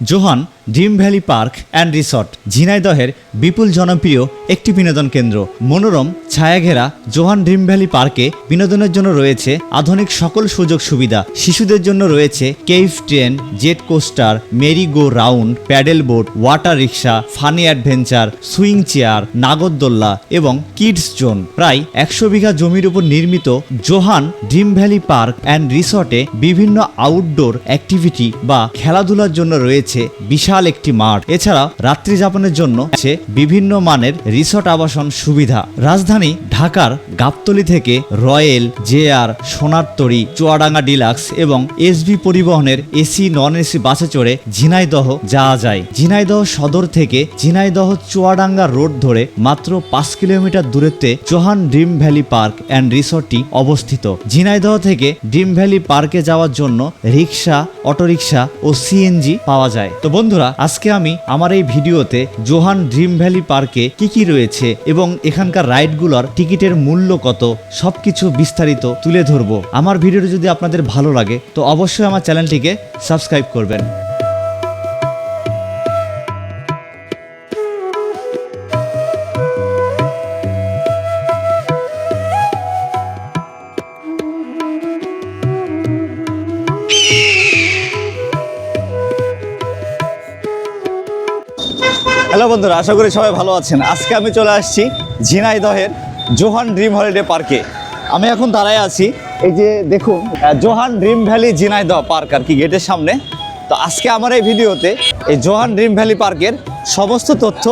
Johan dream valley park and resort, ঝিনাইদহের বিপুল জনপ্রিয় একটি বিনোদন কেন্দ্র। মনোরম, ছায়াঘেরা জোহান ড্রিম ভ্যালি পার্কে বিনোদনের জন্য রয়েছে আধুনিক সকল সুযোগ সুবিধা। শিশুদের জন্য রয়েছে cave train, jet coaster merry go round, paddle boat, water rickshaw, funny adventure, swing chair, নাগরদোল্লা এবং কিডস জোন। প্রায় একশো বিঘা জমির উপর নির্মিত Johan dream valley park and রিসর্টে বিভিন্ন আউটডোর অ্যাক্টিভিটি বা খেলাধুলার জন্য রয়েছে বিশাল একটি মাঠ। এছাড়া রাত্রি যাপনের জন্য আছে বিভিন্ন মানের রিসর্ট আবাসন সুবিধা। রাজধানী ঢাকার গাবতলি থেকে royal JR Sonartori, Chuadanga deluxe এবং এসবি পরিবহনের এসি, নন এসি বাসে চড়ে ঝিনাইদহ যাওয়া যায়। ঝিনাইদহ সদর থেকে ঝিনাইদহ চুয়াডাঙ্গা রোড ধরে মাত্র পাঁচ কিলোমিটার দূরত্বে Johan dream valley park and রিসর্টটি অবস্থিত। ঝিনাইদহ থেকে ড্রিম ভ্যালি পার্কে যাওয়ার জন্য রিক্সা অটোরিকশা ও সিএনজি পাওয়া যায়। তো বন্ধুরা আজকে আমি আমার এই ভিডিওতে জোহান ড্রিম ভ্যালি পার্কে কি কি রয়েছে এবং এখানকার রাইডগুলোর টিকিটের মূল্য কত, সবকিছু বিস্তারিত তুলে ধরবো। আমার ভিডিওটি যদি আপনাদের ভালো লাগে, তো অবশ্যই আমার চ্যানেলটিকে সাবস্ক্রাইব করবেন। বন্ধুরা, আশা করি সবাই ভালো আছেন। আজকে আমি চলে আসছি ঝিনাইদহের জোহান ড্রিম হলিডে পার্কে। আমি এখন দাঁড়ায় আছি, এই যে দেখুন Johan dream valley Jhenaidah park আর কি, গেটের সামনে। তো আজকে আমার এই ভিডিওতে এই জোহান ড্রিম ভ্যালি পার্কের সমস্ত তথ্য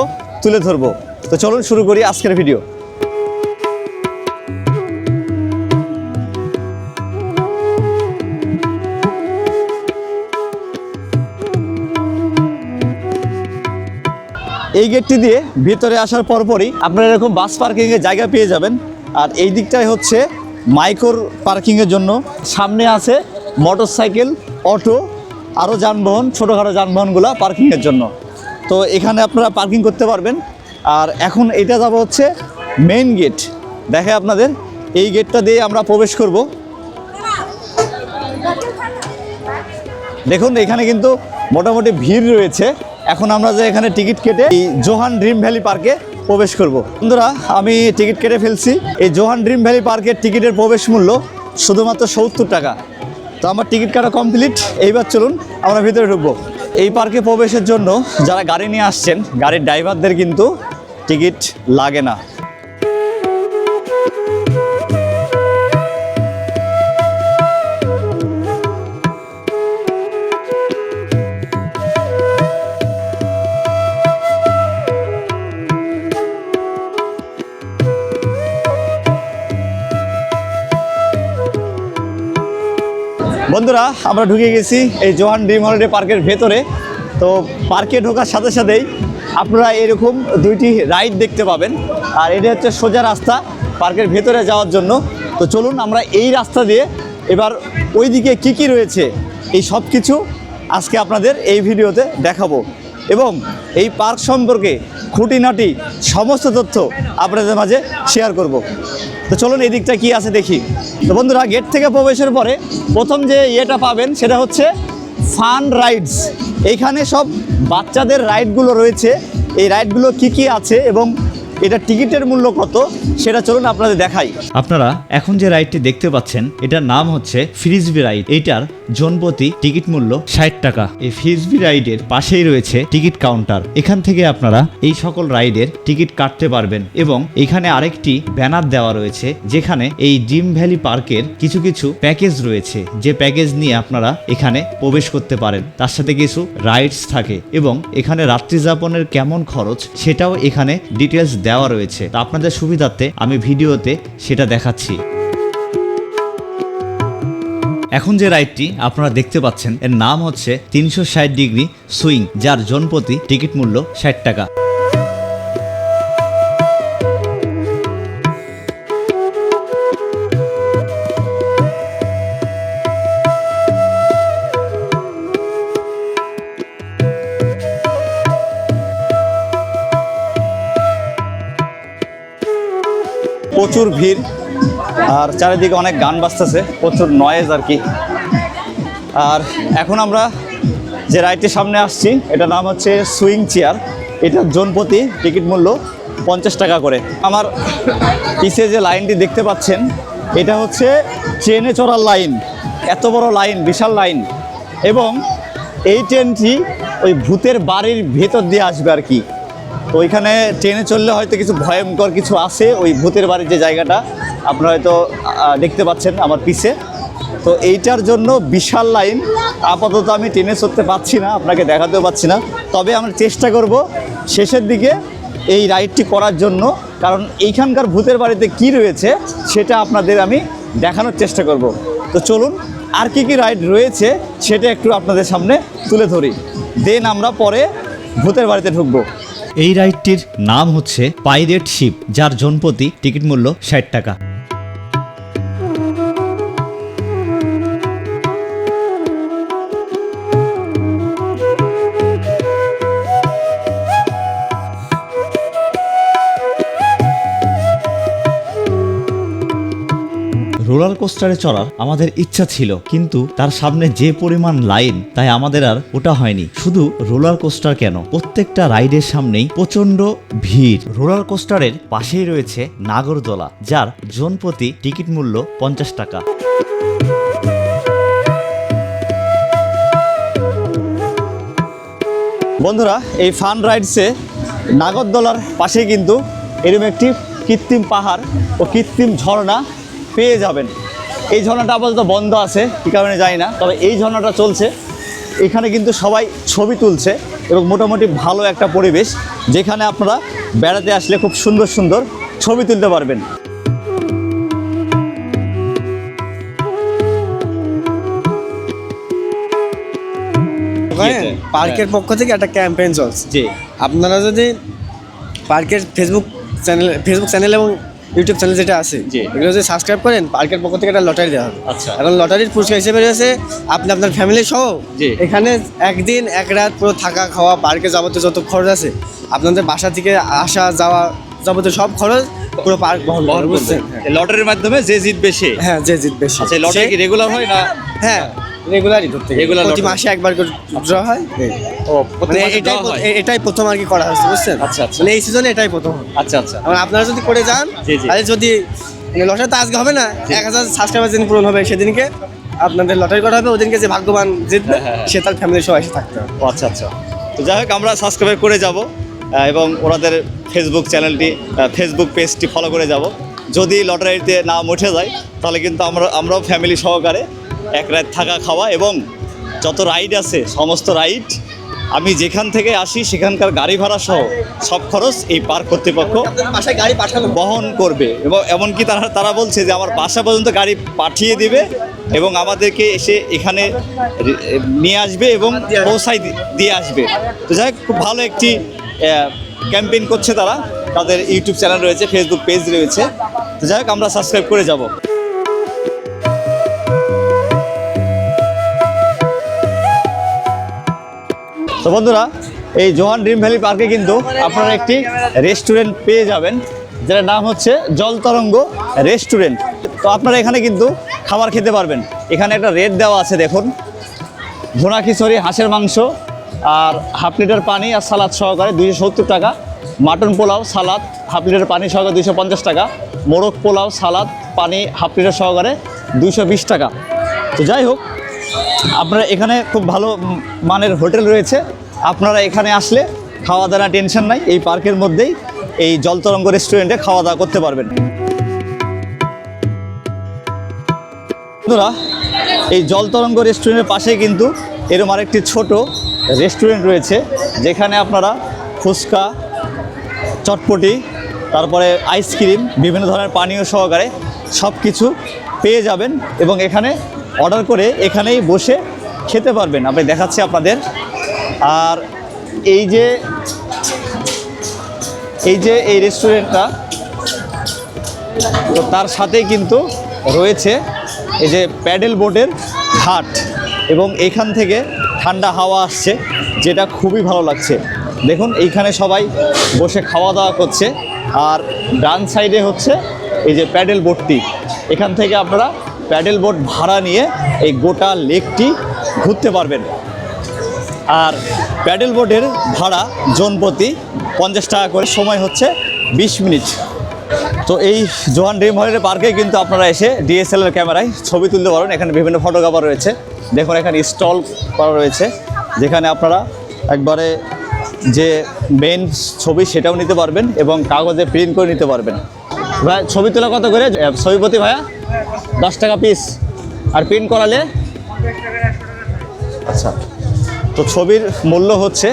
তুলে ধরবো। তো চলুন শুরু করি আজকের ভিডিও। এই গেটটি দিয়ে ভিতরে আসার পরপরই আপনারা এরকম বাস পার্কিংয়ের জায়গা পেয়ে যাবেন। আর এই দিকটাই হচ্ছে মাইক্রোর পার্কিংয়ের জন্য। সামনে আছে মোটর সাইকেল অটো আরও যানবাহন, ছোটোখাটো যানবাহনগুলো পার্কিংয়ের জন্য। তো এখানে আপনারা পার্কিং করতে পারবেন। আর এখন এটা যাব হচ্ছে মেইন গেট দেখে আপনাদের এই গেটটা দিয়ে আমরা প্রবেশ করব। দেখুন, এখানে কিন্তু মোটামুটি ভিড় রয়েছে। এখন আমরা যে এখানে টিকিট কেটে এই জোহান ড্রিম ভ্যালি পার্কে প্রবেশ করব। বন্ধুরা, আমি টিকিট কেটে ফেলছি। এই জোহান ড্রিম ভ্যালি পার্কের টিকিটের প্রবেশ মূল্য শুধুমাত্র সত্তর টাকা। তো আমার টিকিট কাটা কমপ্লিট। এইবার চলুন, আমরা ভিতরে ঢুকবো। এই পার্কে প্রবেশের জন্য যারা গাড়ি নিয়ে আসছেন, গাড়ির ড্রাইভারদের কিন্তু টিকিট লাগে না। বন্ধুরা, আমরা ঢুকে গেছি এই জোহান ড্রিম হলিডে পার্কের ভেতরে। তো পার্কে ঢোকার সাথে সাথেই আপনারা এরকম দুইটি রাইড দেখতে পাবেন। আর এটা হচ্ছে সোজা রাস্তা পার্কের ভেতরে যাওয়ার জন্য। তো চলুন, আমরা এই রাস্তা দিয়ে এবার ওইদিকে কি কি রয়েছে, এই সব কিছু আজকে আপনাদের এই ভিডিওতে দেখাবো। এবং এই পার্ক সম্পর্কে খুঁটিনাটি সমস্ত তথ্য আপনাদের মাঝে শেয়ার করব। তো চলুন এই দিকটা কি আছে দেখি। তো বন্ধুরা গেট থেকে প্রবেশের পরে প্রথম যে ইয়েটা পাবেন সেটা হচ্ছে ফান রাইডস এইখানে সব বাচ্চাদের রাইডগুলো রয়েছে। এই রাইডগুলো কি কি আছে এবং এটা টিকিটের মূল্য কত সেটা চলুন আপনাদের দেখাই। আপনারা এখন যে রাইডটি দেখতে পাচ্ছেন, এটার নাম হচ্ছে ফ্রিজবি রাইড। এইটার জনপ্রতি টিকিট মূল্য ষাট টাকা। এই ফ্রিজবি রাইডের পাশেই রয়েছে টিকিট কাউন্টার। এখান থেকে আপনারা এই সকল রাইডের টিকিট কাটতে পারবেন এবং এখানে আরেকটি ব্যানার দেওয়া রয়েছে, যেখানে এই ড্রিম ভ্যালি পার্কের কিছু কিছু প্যাকেজ রয়েছে, যে প্যাকেজ নিয়ে আপনারা এখানে প্রবেশ করতে পারেন। তার সাথে কিছু রাইডস থাকে এবং এখানে রাত্রি যাপনের কেমন খরচ সেটাও এখানে ডিটেলস দেওয়া রয়েছে। তা আপনাদের সুবিধার্থে আমি ভিডিওতে সেটা দেখাচ্ছি। এখন যে রাইডটি আপনারা দেখতে পাচ্ছেন, এর নাম হচ্ছে তিনশো ষাট ডিগ্রি সুইং, যার জনপ্রতি টিকিট মূল্য ষাট টাকা। প্রচুর ভিড়, আর চারিদিকে অনেক গান বাজতেছে, প্রচুর নয়েজ আর কি। আর এখন আমরা যে রাইডটির সামনে আসছি এটা নাম হচ্ছে সুইং চেয়ার এটার জনপ্রতি টিকিট মূল্য পঞ্চাশ টাকা করে। আমার পিছে যে লাইনটি দেখতে পাচ্ছেন, এটা হচ্ছে ট্রেনে চড়ার লাইন এত বড় লাইন বিশাল লাইন এবং এই ট্রেনটি ওই ভূতের বাড়ির ভেতর দিয়ে আসবে আর কি। তো ওইখানে ট্রেনে চললে হয়তো কিছু ভয়ঙ্কর কিছু আছে, ওই ভূতের বাড়ির যে জায়গাটা, আপনারা হয়তো দেখতে পাচ্ছেন আমার পিছে। তো এইটার জন্য বিশাল লাইন, আপাতত আমি ট্রেনে চড়তে পারছি না, আপনাকে দেখাতেও পাচ্ছি না। তবে আমরা চেষ্টা করব শেষের দিকে এই রাইডটি করার জন্য, কারণ এইখানকার ভূতের বাড়িতে কি রয়েছে, সেটা আপনাদের আমি দেখানোর চেষ্টা করব। তো চলুন, আর কি কি রাইড রয়েছে, সেটা একটু আপনাদের সামনে তুলে ধরি। দেন আমরা পরে ভূতের বাড়িতে ঢুকবো। এই রাইডটির নাম হচ্ছে পাইরেট শিপ যার জনপতি টিকিট মূল্য ষাট টাকা। রোলার কোস্টারে চড়ার আমাদের ইচ্ছা ছিল, কিন্তু তার সামনে যে পরিমাণ লাইন, তাই আমাদের আর ওটা হয়নি। শুধু রোলার কোস্টার কেন? প্রত্যেকটা রাইডের সামনেই প্রচণ্ড ভিড়। রোলার কোস্টারের পাশেই রয়েছে নাগরদোলা, যার জন প্রতি টিকিট মূল্য পঞ্চাশ টাকা। বন্ধুরা, এই ফান রাইডসে নাগরদোলার পাশে কিন্তু এরকম একটি কৃত্রিম পাহাড় ও কৃত্রিম ঝর্ণা পেয়ে যাবেন। এই ঝর্ণাটা আপাতত বন্ধ আছে কী কারণে জানি না। তবে এই ঝর্ণাটা চলছে। এখানে কিন্তু সবাই ছবি তুলছে এবং মোটামুটি ভালো একটা পরিবেশ যেখানে আপনারা বেড়াতে আসলে খুব সুন্দর সুন্দর ছবি তুলতে পারবেন। পার্কের পক্ষ থেকে একটা ক্যাম্পেইন চলছে। জি। আপনারা যদি পার্কের ফেসবুক চ্যানেল ফেসবুক চ্যানেল এবং ইউটিউব চ্যানেল যেটা আছে। এগুলো যদি সাবস্ক্রাইব করেন পার্কের পক্ষ থেকে একটা লটারি দেওয়া হবে আচ্ছা। এখন লটারির পুরস্কার হিসেবে রয়েছে আপনি আপনার ফ্যামিলি সহ এখানে একদিন এক রাত পুরো থাকা খাওয়া পার্কে যাবতীয় যত খরচ আছে আপনাদের বাসা থেকে আসা যাওয়া যাবতীয় সব খরচ পুরো পার্ক বহন করবে বুঝছেন। লটারির মাধ্যমে যে জিতবে সে হ্যাঁ যে জিতবে সে। আচ্ছা লটারি কি রেগুলার হয় না হ্যাঁ রেগুলারই ধরতে গেলে। Regular প্রতি মাসে একবার করে ড্র হয়? ও মানে এটাই এটাই প্রথম আর কি করা হচ্ছে বুঝছেন? আচ্ছা, আচ্ছা। মানে এই সিজনে এটাই প্রথম। আচ্ছা আচ্ছা। আপনারা যদি করে যান। তাহলে যদি লটারি তো আজকে হবে না এক হাজার সাবস্ক্রাইবার যেদিন পূরণ হবে সেদিনকে আপনাদের লটারি করা হবে ওদিনকে যে ভাগ্যবান জিতবে হ্যাঁ, হ্যাঁ। সে তার ফ্যামিলির সবাই এসে থাকতে হবে। আচ্ছা আচ্ছা। তো যাই হোক আমরা সাবস্ক্রাইব করে যাব এবং ওনাদের ফেসবুক চ্যানেলটি ফেসবুক পেজটি ফলো করে যাব। যদি লটারিতে নাম উঠে যায় তাহলে কিন্তু আমরা আমরাও ফ্যামিলি সহকারে এক রাত থাকা খাওয়া এবং যত রাইড আছে সমস্ত রাইড আমি যেখান থেকে আসি সেখানকার গাড়ি ভাড়া সহ সব খরচ এই পার্ক কর্তৃপক্ষ গাড়ি পাঠানো। বহন করবে এবং এমনকি তারা তারা বলছে যে আমার বাসা পর্যন্ত গাড়ি পাঠিয়ে দিবে এবং আমাদেরকে এসে এখানে নিয়ে আসবে এবং পৌঁছাই দিয়ে আসবে। তো যাই হোক, খুব ভালো একটি ক্যাম্পেইন করছে তারা। তাদের ইউটিউব চ্যানেল রয়েছে ফেসবুক পেজ রয়েছে। তো যাই হোক আমরা সাবস্ক্রাইব করে যাব। তো বন্ধুরা, এই জোহান ড্রিম ভ্যালি পার্কে কিন্তু আপনারা একটি রেস্টুরেন্ট পেয়ে যাবেন, যেটার নাম হচ্ছে জলতরঙ্গ রেস্টুরেন্ট। তো আপনারা এখানে কিন্তু খাবার খেতে পারবেন। এখানে একটা রেট দেওয়া আছে, দেখুন। ভুনা খিচুড়ি, হাঁসের মাংস, আর হাফ লিটার পানি আর সালাদ সহকারে দুইশো সত্তর টাকা। Mutton pulao, salad, half litre পানি সহকারে দুইশো পঞ্চাশ টাকা। মোরগ পোলাও, সালাদ, পানি, হাফ লিটার সহকারে দুইশো বিশ টাকা। তো যাই হোক আপনারা এখানে খুব ভালো মানের হোটেল রয়েছে। আপনারা এখানে আসলে খাওয়া দাওয়া টেনশন নাই, এই পার্কের মধ্যেই এই জলতরঙ্গ রেস্টুরেন্টে খাওয়া দাওয়া করতে পারবেন। বন্ধুরা, এই জলতরঙ্গ রেস্টুরেন্টের পাশে কিন্তু এরকম আরেকটি ছোট রেস্টুরেন্ট রয়েছে, যেখানে আপনারা ফুচকা, চটপটি, তারপরে আইসক্রিম বিভিন্ন ধরনের পানীয় সহকারে সব কিছু পেয়ে যাবেন এবং এখানে অর্ডার করে এখানেই বসে খেতে পারবেন। আমি দেখাচ্ছি আপনাদের। আর এই যে এই যে এই রেস্টুরেন্টটা তো তার সাথেই কিন্তু রয়েছে এই যে প্যাডেল বোটের ঘাট এবং এখান থেকে ঠান্ডা হাওয়া আসছে, যেটা খুবই ভালো লাগছে। দেখুন, এইখানে সবাই বসে খাওয়া দাওয়া করছে। আর ডান সাইডে হচ্ছে এই যে প্যাডেল বোটটি এখান থেকে আপনারা প্যাডেল বোট ভাড়া নিয়ে এই গোটা লেকটি ঘুরতে পারবেন। আর প্যাডেল বোটের ভাড়া জনপ্রতি পঞ্চাশ টাকা করে, সময় হচ্ছে বিশ মিনিট। তো এই জোহান ড্রিম হলিডে পার্কে কিন্তু আপনারা এসে ডিএসএলআর ক্যামেরায় ছবি তুলতে পারেন এখানে বিভিন্ন ফটোগ্রাফার রয়েছে। দেখুন, এখানে স্টল করা রয়েছে। যেখানে আপনারা একবারে যে মেন ছবি সেটাও নিতে পারবেন এবং কাগজে প্রিন্ট করে নিতে পারবেন। ভাই, ছবি তোলা কত করে? ছবিপতি ভাইয়া? দশ টাকা পিস আর প্রিন্ট করালে? আচ্ছা তো ছবির মূল্য হচ্ছে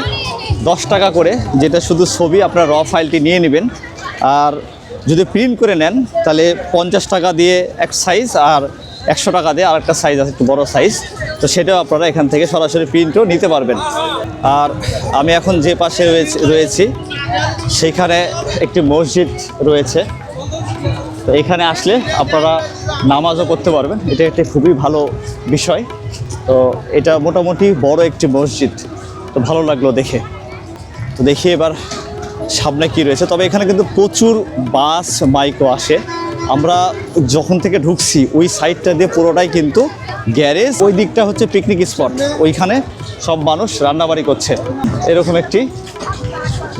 দশ টাকা করে, যেটা শুধু ছবি, আপনার র ফাইলটি নিয়ে নেবেন। আর যদি প্রিন্ট করে নেন, তাহলে পঞ্চাশ টাকা দিয়ে এক সাইজ আর একশো টাকা দিয়ে আর একটা সাইজ আছে, একটু বড় সাইজ তো সেটাও আপনারা এখান থেকে সরাসরি প্রিন্টও নিতে পারবেন। আর আমি এখন যে পাশে রয়েছে সেইখানে একটি মসজিদ রয়েছে। তো এখানে আসলে আপনারা নামাজও করতে পারবেন। এটা একটি খুবই ভালো বিষয়। তো এটা মোটামুটি বড় একটি মসজিদ। তো ভালো লাগল দেখে। তো দেখি এবার সামনে কি রয়েছে। তবে এখানে কিন্তু প্রচুর বাস, মাইকও আসে। আমরা যখন থেকে ঢুকছি, ওই সাইডটা দিয়ে পুরোটাই কিন্তু গ্যারেজ। ওই দিকটা হচ্ছে পিকনিক স্পট ওইখানে সব মানুষ রান্নাবাড়ি করছে। এরকম একটি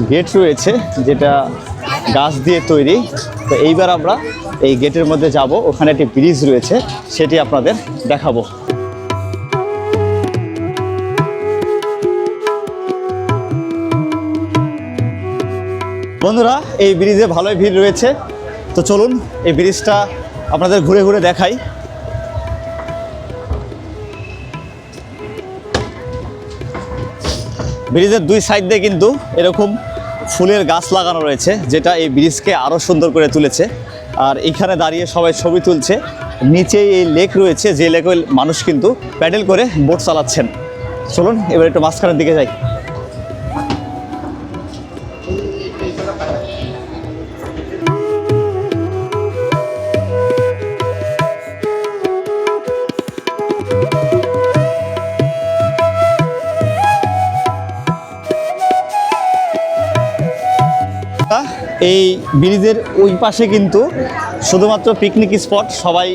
গেট রয়েছে, যেটা গাছ দিয়ে তৈরি। তো এইবার আমরা এই গেটের মধ্যে যাব। ওখানে একটি ব্রিজ রয়েছে, সেটি আপনাদের দেখাবো। বন্ধুরা, এই ব্রিজে ভালোই ভিড় রয়েছে। তো চলুন, এই ব্রিজটা আপনাদের ঘুরে ঘুরে দেখাই। ব্রিজের দুই সাইড দিয়ে কিন্তু এরকম ফুলের গাছ লাগানো রয়েছে, যেটা এই ব্রিজকে আরও সুন্দর করে তুলেছে। আর এখানে দাঁড়িয়ে সবাই ছবি তুলছে। নিচে এই লেক রয়েছে, যে লেকে মানুষ কিন্তু প্যাডেল করে বোট চালাচ্ছেন। চলুন, এবার একটু মাঝখানের দিকে যাই। এই ব্রিজের ওই পাশে কিন্তু শুধুমাত্র পিকনিক স্পট সবাই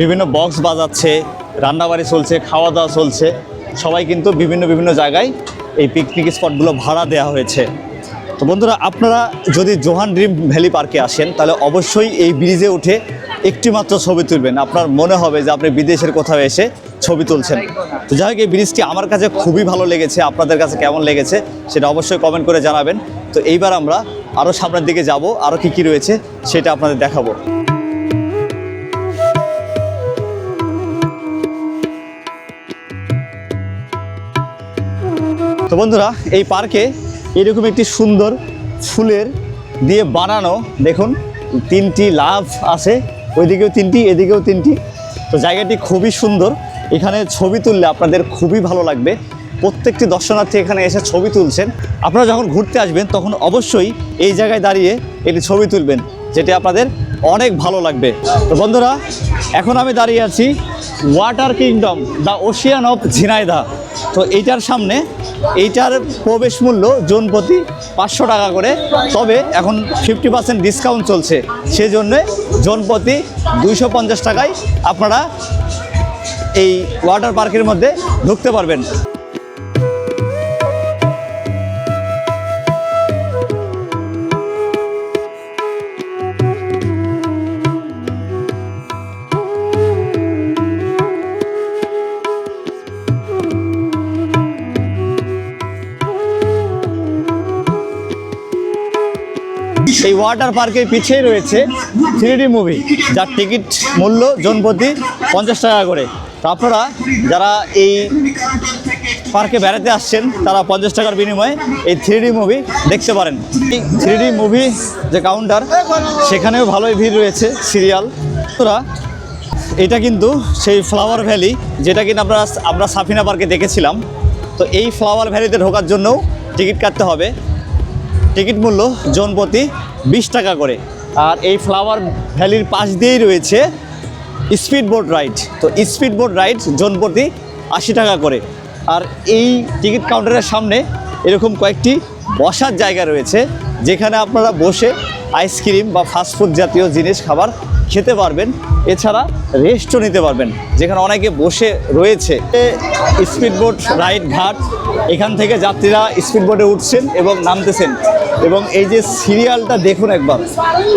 বিভিন্ন বক্স বাজাচ্ছে, রান্নাবাড়ি চলছে খাওয়া দাওয়া চলছে। সবাই কিন্তু বিভিন্ন বিভিন্ন জায়গায় এই পিকনিক স্পটগুলো ভাড়া দেওয়া হয়েছে। তো বন্ধুরা, আপনারা যদি জোহান ড্রিম ভ্যালি পার্কে আসেন, তাহলে অবশ্যই এই ব্রিজে উঠে একটি মাত্র ছবি তুলবেন। আপনার মনে হবে যে আপনি বিদেশের কোথাও এসে ছবি তুলছেন। তো যাই হোক, এই ব্রিজটি আমার কাছে খুবই ভালো লেগেছে, আপনাদের কাছে কেমন লেগেছে সেটা অবশ্যই কমেন্ট করে জানাবেন। তো এইবার আমরা আরও সামনের দিকে যাব আরও কী কী রয়েছে সেটা আপনাদের দেখাবো। তো বন্ধুরা, এই পার্কে এরকম একটি সুন্দর ফুলের দিয়ে বানানো, দেখুন, তিনটি লাভ আছে, ওইদিকেও তিনটি, এদিকেও তিনটি। তো জায়গাটি খুবই সুন্দর। এখানে ছবি তুললে আপনাদের খুবই ভালো লাগবে। প্রত্যেকটি দর্শনার্থী এখানে এসে ছবি তুলছেন। আপনারা যখন ঘুরতে আসবেন, তখন অবশ্যই এই জায়গায় দাঁড়িয়ে এটি ছবি তুলবেন, যেটি আপনাদের অনেক ভালো লাগবে। তো বন্ধুরা, এখন আমি দাঁড়িয়ে আছি water kingdom the ocean of Jhenaidah তো এইটার সামনে, এইটার প্রবেশ মূল্য জন প্রতি পাঁচশো টাকা করে। তবে এখন ফিফটি পার্সেন্ট ডিসকাউন্ট চলছে। সেজন্যে জন প্রতি দুইশো পঞ্চাশ টাকায় আপনারা এই ওয়াটার পার্কের মধ্যে ঢুকতে পারবেন। এই ওয়াটার পার্কের পিছিয়ে রয়েছে থ্রি মুভি, যার টিকিট মূল্য জনপ্রতি পঞ্চাশ টাকা করে। তো আপনারা যারা এই পার্কে বেড়াতে আসছেন, তারা পঞ্চাশ টাকার বিনিময়ে এই থ্রি মুভি দেখতে পারেন। এই থ্রি মুভি যে কাউন্টার সেখানেও ভালোই ভিড় রয়েছে সিরিয়াল তোরা এটা কিন্তু সেই ফ্লাওয়ার ভ্যালি যেটা কিনা আমরা আমরা সাফিনা পার্কে দেখেছিলাম। তো এই ফ্লাওয়ার ভ্যালিতে ঢোকার জন্যও টিকিট কাটতে হবে। টিকিট মূল্য জনপ্রতি বিশ টাকা করে। আর এই ফ্লাওয়ার ভ্যালির পাশ দিয়েই রয়েছে স্পিড বোট রাইড। তো স্পিড বোট রাইড জনপ্রতি আশি টাকা করে। আর এই টিকিট কাউন্টারের সামনে এরকম কয়েকটি বসার জায়গা রয়েছে, যেখানে আপনারা বসে আইসক্রিম বা ফাস্টফুড জাতীয় জিনিস, খাবার খেতে পারবেন। এছাড়া রেস্টও নিতে পারবেন, যেখানে অনেকে বসে রয়েছে। স্পিড বোট রাইড ঘাট, এখান থেকে যাত্রীরা স্পিড বোটে উঠছেন এবং নামতেছেন। এবং এই যে সিরিয়ালটা দেখুন একবার,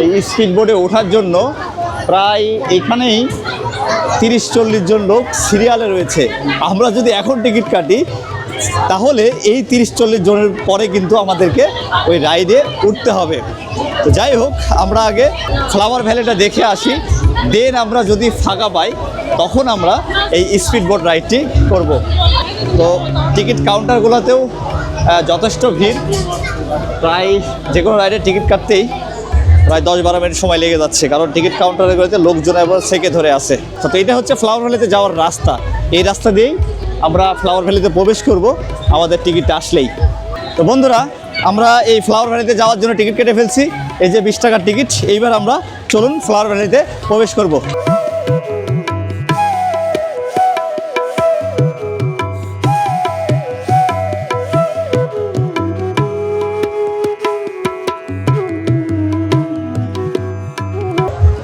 এই স্পিড বোটে ওঠার জন্য প্রায় এখানেই তিরিশ চল্লিশ জন লোক সিরিয়ালে রয়েছে। আমরা যদি এখন টিকিট কাটি, তাহলে এই তিরিশ চল্লিশ জনের পরে কিন্তু আমাদেরকে ওই রাইডে উঠতে হবে। তো যাই হোক, আমরা আগে ফ্লাওয়ার ভ্যালিটা দেখে আসি। দেন আমরা যদি ফাঁকা পাই, তখন আমরা এই স্পিড বোট রাইডটি করব। তো টিকিট কাউন্টারগুলোতেও যথেষ্ট ভিড়। প্রায় যে কোনো রাইডের টিকিট কাটতেই প্রায় দশ বারো মিনিট সময় লেগে যাচ্ছে, কারণ টিকিট কাউন্টারগুলোতে লোকজন এবার সেকে ধরে আসে তো এটা হচ্ছে ফ্লাওয়ার ভ্যালিতে যাওয়ার রাস্তা। এই রাস্তা দিয়েই আমরা ফ্লাওয়ার ভ্যালিতে প্রবেশ করব, আমাদের টিকিটটা আসলেই। তো বন্ধুরা, আমরা এই ফ্লাওয়ার ভ্যালিতে যাওয়ার জন্য টিকিট কেটে ফেলছি। এই যে বিশ টাকার টিকিট, এইবার আমরা চলুন ফ্লাওয়ার ভ্যালিতে প্রবেশ করব।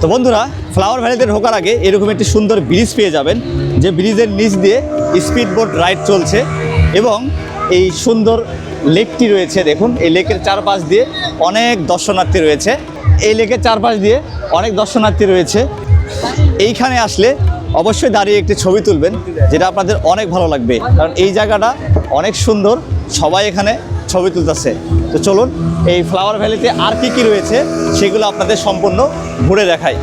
তো বন্ধুরা ফ্লাওয়ার ভ্যালিতে ঢোকার আগে এরকম একটি সুন্দর ব্রিজ পেয়ে যাবেন, যে ব্রিজের নিচ দিয়ে স্পিড বোট রাইড চলছে এবং এই সুন্দর লেকটি রয়েছে, দেখুন, এই লেকের চারপাশ দিয়ে অনেক দর্শনার্থী রয়েছে। এই লেকের চারপাশ দিয়ে অনেক দর্শনার্থী রয়েছে। এইখানে আসলে অবশ্যই দাঁড়িয়ে একটি ছবি তুলবেন, যেটা আপনাদের অনেক ভালো লাগবে, কারণ এই জায়গাটা অনেক সুন্দর, সবাই এখানে ছবি তুলতেছে। তো চলুন, এই ফ্লাওয়ার ভ্যালিতে আর কি কি রয়েছে, সেগুলো আপনাদের সম্পূর্ণ ঘুরে দেখাই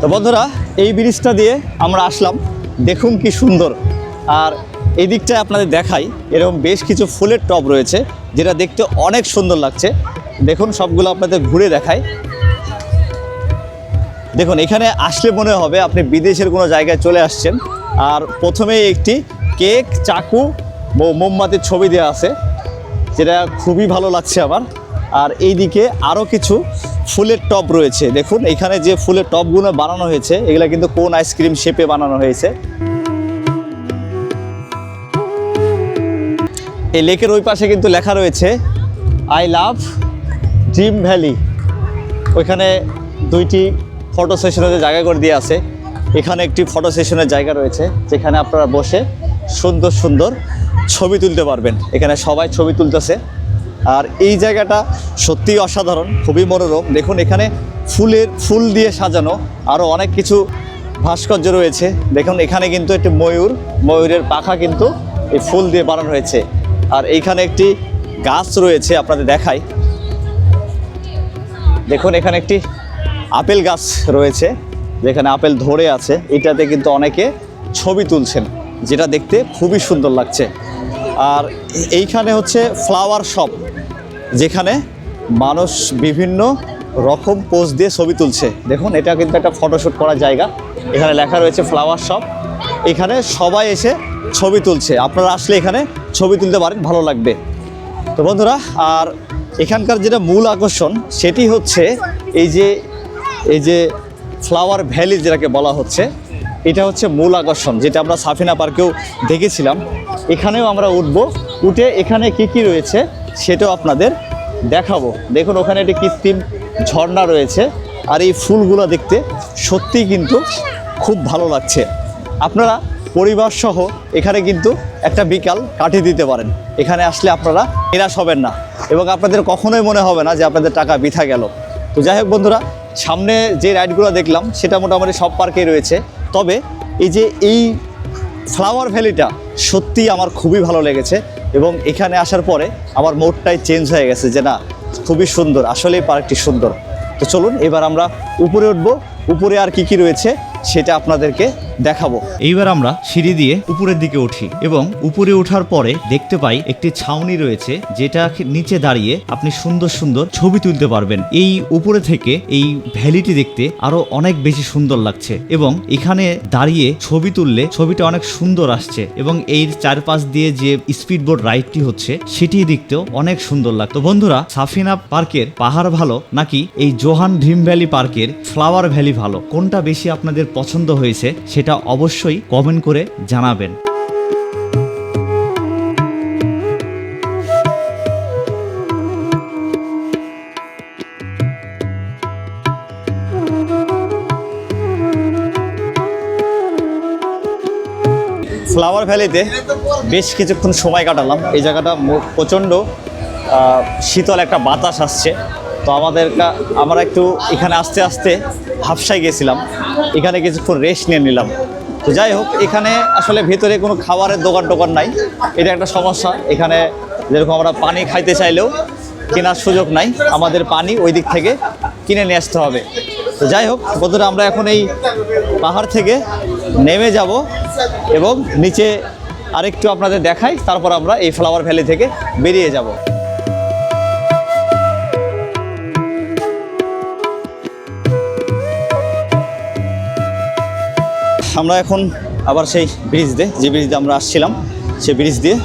তো বন্ধুরা, এই ব্রিজটা দিয়ে আমরা আসলাম। দেখুন কি সুন্দর। আর এই দিকটায় আপনাদের দেখাই, এরকম বেশ কিছু ফুলের টব রয়েছে, যেটা দেখতে অনেক সুন্দর লাগছে। দেখুন, সবগুলো আপনাদের ঘুরে দেখাই দেখুন, এখানে আসলে মনে হবে আপনি বিদেশের কোনো জায়গায় চলে আসছেন। আর প্রথমেই একটি কেক, চাকু মোমবাতির ছবি দেওয়া আছে, যেটা খুবই ভালো লাগছে আমার। আর এইদিকে আরও কিছু ফুলের টব রয়েছে। দেখুন, এখানে যে ফুলের টবগুলো বানানো হয়েছে, এগুলো কিন্তু কোন আইসক্রিম শেপে বানানো হয়েছে। এই লেকের ওই পাশে কিন্তু লেখা রয়েছে, আই লাভ ড্রিম ভ্যালি। ওইখানে দুইটি ফটো সেশনের যে জায়গা করে দিয়ে আছে, এখানে একটি ফটো সেশনের জায়গা রয়েছে, যেখানে আপনারা বসে সুন্দর সুন্দর ছবি তুলতে পারবেন। এখানে সবাই ছবি তুলতেছে। আর এই জায়গাটা সত্যিই অসাধারণ, খুবই মনোরম। দেখুন, এখানে ফুলের, ফুল দিয়ে সাজানো আরও অনেক কিছু ভাস্কর্য রয়েছে। দেখুন, এখানে কিন্তু একটি ময়ূর, ময়ূরের পাখা কিন্তু এই ফুল দিয়ে বানানো হয়েছে। আর এইখানে একটি গাছ রয়েছে, আপনাদের দেখাই। দেখুন, এখানে একটি আপেল গাছ রয়েছে, যেখানে আপেল ধরে আছে। এটাতে কিন্তু অনেকে ছবি তুলছেন, যেটা দেখতে খুবই সুন্দর লাগছে। আর এইখানে হচ্ছে ফ্লাওয়ার শপ যেখানে মানুষ বিভিন্ন রকম পোজ দিয়ে ছবি তুলছে। দেখুন, এটা কিন্তু একটা ফটোশ্যুট করার জায়গা। এখানে লেখা রয়েছে ফ্লাওয়ার শপ এখানে সবাই এসে ছবি তুলছে। আপনারা আসলে এখানে ছবি তুলতে পারেন, ভালো লাগবে। তো বন্ধুরা, আর এখানকার যেটা মূল আকর্ষণ, সেটি হচ্ছে এই যে এই যে ফ্লাওয়ার ভ্যালি যেটাকে বলা হচ্ছে, এটা হচ্ছে মূল আকর্ষণ, যেটা আমরা সাফিনা পার্কেও দেখেছিলাম। এখানেও আমরা উঠবো। উঠে এখানে কি কি রয়েছে সেটাও আপনাদের দেখাবো। দেখুন, ওখানে একটি কৃত্রিম ঝর্ণা রয়েছে, আর এই ফুলগুলো দেখতে সত্যিই কিন্তু খুব ভালো লাগছে। আপনারা পরিবার সহ এখানে কিন্তু একটা বিকাল কাটিয়ে দিতে পারেন। এখানে আসলে আপনারা নিরাশ হবেন না, এবং আপনাদের কখনোই মনে হবে না যে আপনাদের টাকা বৃথা গেল। তো যাই হোক বন্ধুরা সামনে যে রাইডগুলো দেখলাম, সেটা মোটামুটি সব পার্কেই রয়েছে। তবে এই যে এই ফ্লাওয়ার ভ্যালিটা সত্যি আমার খুবই ভালো লেগেছে এবং এখানে আসার পরে আমার মোডটাই চেঞ্জ হয়ে গেছে যে না, খুবই সুন্দর আসলে পার্কটি সুন্দর। তো চলুন, এবার আমরা উপরে উঠবো। উপরে আর কি কি রয়েছে? সেটা আপনাদেরকে দেখাবো। এইবার আমরা সিঁড়ি দিয়ে উপরের দিকে উঠি এবং উপরে ওঠার পরে দেখতে পাই একটি ছাউনি রয়েছে যেটা নিচে দাঁড়িয়ে আপনি সুন্দর সুন্দর ছবি তুলতে পারবেন। এই উপরে থেকে এই ভ্যালিটি দেখতে আরও অনেক বেশি সুন্দর লাগছে এবং এখানে দাঁড়িয়ে ছবি তুললে ছবিটা অনেক সুন্দর আসছে এবং এই চারপাশ দিয়ে যে স্পিড বোট রাইডটি হচ্ছে সেটি দেখতেও অনেক সুন্দর লাগতো বন্ধুরা, সাফিনা পার্কের পাহাড় ভালো নাকি এই জোহান ড্রিম ভ্যালি পার্কের ফ্লাওয়ার ভ্যালি ভালো? কোনটা বেশি আপনাদের পছন্দ হয়েছে, সেটা অবশ্যই কমেন্ট করে জানাবেন। ফ্লাওয়ার ভ্যালিতে বেশ কিছুক্ষণ সময় কাটালাম। এই জায়গাটা প্রচণ্ড শীতল একটা বাতাস আসছে। তো আমাদের আমরা একটু এখানে আস্তে আস্তে হাফসায় গেছিলাম। এখানে কিছুক্ষণ রেস্ট নিয়ে নিলাম। তো যাই হোক, এখানে আসলে ভেতরে কোনো খাবারের দোকান টোকান নাই। এটা একটা সমস্যা। এখানে যেরকম আমরা পানি খাইতে চাইলেও কেনার সুযোগ নাই। আমাদের পানি ওই দিক থেকে কিনে নিয়ে আসতে হবে। তো যাই হোক, বন্ধুরা, আমরা এখন এই পাহাড় থেকে নেমে যাব এবং নিচে আরেকটু আপনাদের দেখাই। তারপর আমরা এই ফ্লাওয়ার ভ্যালি থেকে বেরিয়ে যাব। আমরা এখন আবার সেই ব্রিজ দিয়ে, যে ব্রিজ দিয়ে আমরা আসছিলাম সে ব্রিজ দিয়ে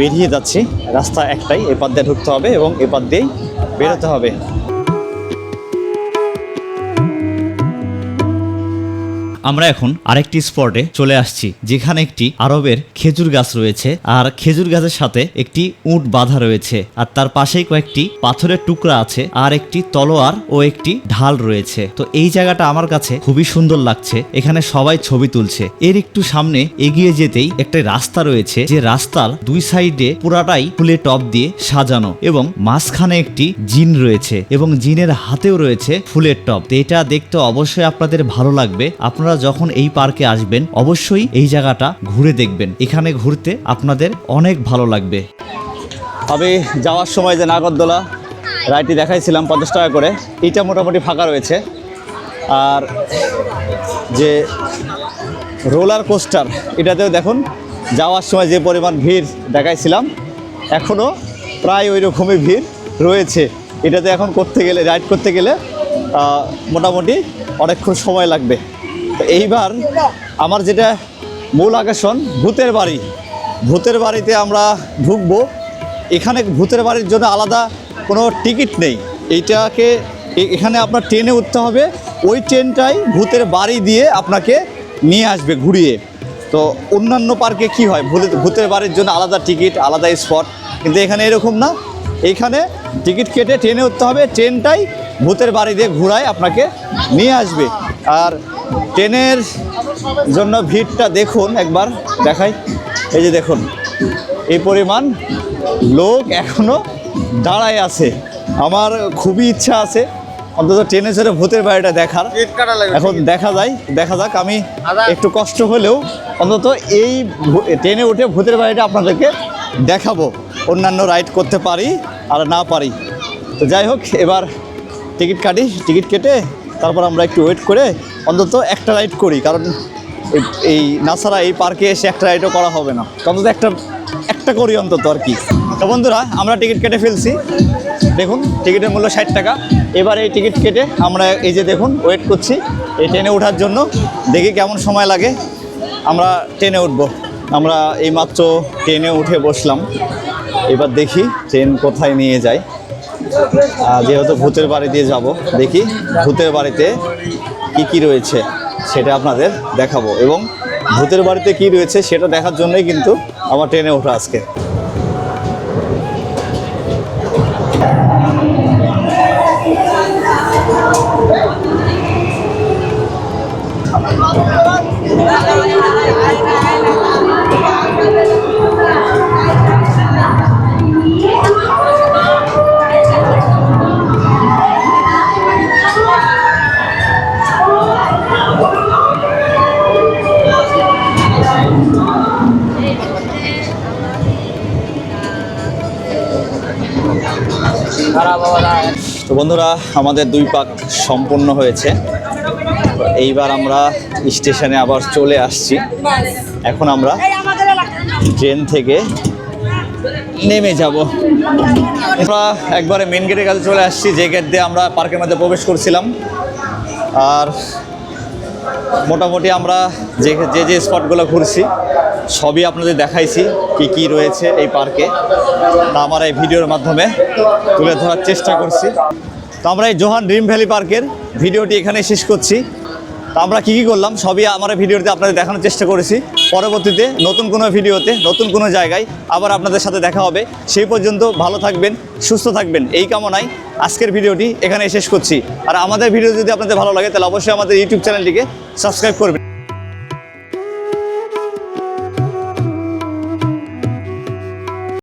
বেরিয়ে যাচ্ছি। রাস্তা একটাই, এপার দিয়ে ঢুকতে হবে এবং এপার দিয়েই বেরোতে হবে। আমরা এখন আরেকটি স্পটে চলে আসছি, যেখানে একটি আরবের খেজুর গাছ রয়েছে, আর খেজুর গাছের সাথে একটি উট বাঁধা রয়েছে, আর তার পাশেই কয়েকটি পাথরের টুকরা আছে, আর একটি তলোয়ার ও একটি ঢাল রয়েছে। তো এই জায়গাটা আমার কাছে খুবই সুন্দর লাগছে, এখানে সবাই ছবি তুলছে। এর একটু সামনে এগিয়ে যেতেই একটা রাস্তা রয়েছে, যে রাস্তার দুই সাইডে পুরাটাই ফুলে টপ দিয়ে সাজানো, এবং মাঝখানে একটি জিন রয়েছে, এবং জিনের হাতেও রয়েছে ফুলের টপ। এটা দেখতে অবশ্যই আপনাদের ভালো লাগবে, আপনারা যখন এই পার্কে আসবেন, অবশ্যই এই জায়গাটা ঘুরে দেখবেন। এখানে ঘুরতে আপনাদের অনেক ভালো লাগবে। আমি যাওয়ার সময় যে নাগরদোলা রাইডটি দেখাইছিলাম পঞ্চাশ টাকা করে, এটা মোটামুটি ফাঁকা রয়েছে। আর যে রোলার কোস্টার, এটাতেও দেখুন, যাওয়ার সময় যে পরিমাণ ভিড় দেখাইছিলাম, এখনও প্রায় ওই রকমই ভিড় রয়েছে। এটাতে এখন করতে গেলে, রাইড করতে গেলে মোটামুটি অনেকক্ষণ সময় লাগবে। এইবার আমার যেটা মূল আকর্ষণ, ভূতের বাড়ি। ভূতের বাড়িতে আমরা ঢুকবো। এখানে ভূতের বাড়ির জন্য আলাদা কোনো টিকিট নেই। এইটাকে এখানে আপনার ট্রেনে উঠতে হবে। ওই ট্রেনটাই ভূতের বাড়ি দিয়ে আপনাকে নিয়ে আসবে ঘুরিয়ে। তো অন্যান্য পার্কে কি হয়? ভূতে- ভূতের বাড়ির জন্য আলাদা টিকিট, আলাদা স্পট। কিন্তু এখানে এরকম না। এইখানে টিকিট কেটে ট্রেনে উঠতে হবে। ট্রেনটাই ভূতের বাড়ি দিয়ে ঘুরায় আপনাকে নিয়ে আসবে। আর ট্রেনের জন্য ভিড়টা দেখুন একবার দেখাই। এই যে দেখুন এই পরিমাণ লোক এখনও দাঁড়ায় আছে। আমার খুবই ইচ্ছা আছে অন্তত ট্রেনে চড়ে ভূতের বাড়িটা দেখার। এখন দেখা যায় দেখা যাক আমি একটু কষ্ট হলেও অন্তত এই ট্রেনে উঠে ভূতের বাড়িটা আপনাদেরকে দেখাবো। অন্যান্য রাইড করতে পারি আর না পারি। তো যাই হোক এবার টিকিট কাটি টিকিট কেটে তারপর আমরা একটু ওয়েট করে অন্তত একটা রাইড করি, কারণ এই- নাসারা এই পার্কে এসে একটা রাইডও করা হবে না। অন্তত একটা একটা করি অন্তত আর কি। তো বন্ধুরা, আমরা টিকিট কেটে ফেলছি। দেখুন, টিকিটের মূল্য ষাট টাকা। এবার এই টিকিট কেটে আমরা এই যে দেখুন ওয়েট করছি। এই ট্রেনে ওঠার জন্য। দেখি কেমন সময় লাগে। আমরা ট্রেনে উঠব। আমরা এইমাত্র ট্রেনে উঠে বসলাম। এবার দেখি ট্রেন কোথায় নিয়ে যায়। যেহেতু ভূতের বাড়ি দিয়ে যাব, দেখি ভূতের বাড়িতে কি কি রয়েছে, সেটা আপনাদের দেখাবো। এবং ভূতের বাড়িতে কি রয়েছে, সেটা দেখার জন্যই কিন্তু আমার ট্রেনে ওঠা আজকে। তো বন্ধুরা, আমাদের দুই পাক সম্পূর্ণ হয়েছে। এইবার আমরা স্টেশনে আবার চলে আসছি। এখন আমরা ট্রেন থেকে নেমে যাব। আমরা একবারে মেন গেটের কাছে চলে আসছি। যে গেট দিয়ে আমরা পার্কের মধ্যে প্রবেশ করছিলাম। আর মোটামুটি আমরা যে যে যে স্পটগুলো ঘুরছি, সবই আপনাদের দেখাইছি কি কি রয়েছে এই পার্কে। তা আমার এই ভিডিওর মাধ্যমে তুলে ধরার চেষ্টা করছি। তো আমরা এই জোহান ড্রিম ভ্যালি পার্কের ভিডিওটি এখানে শেষ করছি। আমরা কী কী করলাম? সবই আমার ভিডিওতে আপনাদের দেখানোর চেষ্টা করেছি। পরবর্তীতে নতুন কোনো ভিডিওতে, নতুন কোনো জায়গায় আবার আপনাদের সাথে দেখা হবে। সেই পর্যন্ত ভালো থাকবেন, সুস্থ থাকবেন। এই কামনায় আজকের ভিডিওটি এখানে শেষ করছি। আর আমাদের ভিডিও যদি আপনাদের ভালো লাগে, তাহলে অবশ্যই আমাদের ইউটিউব চ্যানেলটিকে সাবস্ক্রাইব করবেন।